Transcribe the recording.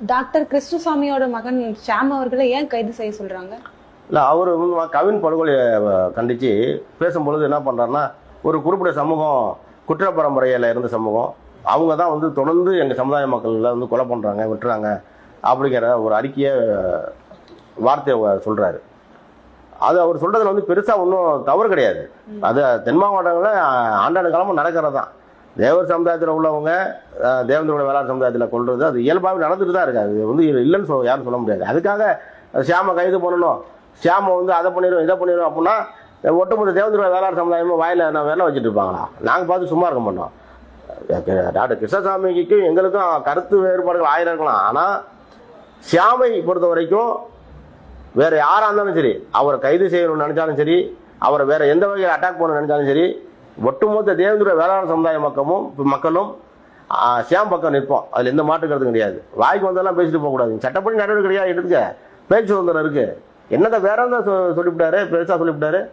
Doctor கிருஷ்ணசாமியோட மகன் ஷாம் அவர்களை ஏன் கைது செய்ய சொல்றாங்க? இல்லை அவர் கவின் படுகொலையை கண்டித்து பேசும்பொழுது என்ன பண்ணுறாருன்னா ஒரு குறிப்பிட்ட சமூகம் குற்ற பரம்பரையில் இருந்த சமூகம் அவங்க தான் வந்து தொடர்ந்து எங்கள் சமுதாய மக்களில் வந்து கொலை பண்ணுறாங்க விட்டுறாங்க அப்படிங்கிற ஒரு அறிக்கையை வார்த்தையை சொல்கிறாரு அது அவர் சொல்கிறதுல வந்து பெருசாக ஒன்றும் தவறு கிடையாது. அது தென் மாவட்டங்களில் ஆண்டாண்டு காலமாக நடக்கிறது தான் தேவர் சமுதாயத்தில் உள்ளவங்க அஹ், தேவேந்திரோட வேளாண் சமுதாயத்தில் கொள்வது அது இயல்பாகவே நடந்துட்டு தான் இருக்குது அது வந்து இல்லைன்னு சொல்ல யாரும் சொல்ல முடியாது. அதுக்காக ஷியாமை கைது பண்ணணும். ஷியாமை வந்து அதை பண்ணிடும் இதை பண்ணிடும் அப்படின்னா ஒட்டுமொத்த தேவேந்திரோட வேளாண் சமுதாயமும் வாயில் நான் வேலை வச்சுட்டு இருப்பாங்களா? நாங்கள் பார்த்து சும்மா இருக்க மாட்டோம். டாக்டர் கிருஷ்ணசாமிக்கும் எங்களுக்கும் கருத்து வேறுபாடுகள் ஆயிரம் இருக்கலாம். ஆனால் ஷியாமை பொறுத்த வரைக்கும் வேறு யாராக இருந்தாலும் சரி அவரை கைது செய்யணும்னு நினச்சாலும் சரி அவரை வேறு எந்த வகையில் அட்டாக் பண்ண நினச்சாலும் சரி ஒட்டுமொத்த தேவேந்திர வேளாண் சமுதாய மக்கமும் மக்களும் சேம் பக்கம் நிற்போம். அதில் எந்த மாற்று கருத்து கிடையாது. வாய்க்கு வந்தெல்லாம் பேசிட்டு போகக்கூடாது சட்டப்படி நடவடிக்கை கிடையாது எடுத்துக்க பேச்சு சுதந்திரம் இருக்கு. என்னத்தை வேற சொ- சொல்லிவிட்டாரு? பெருசாக சொல்லிவிட்டாரு?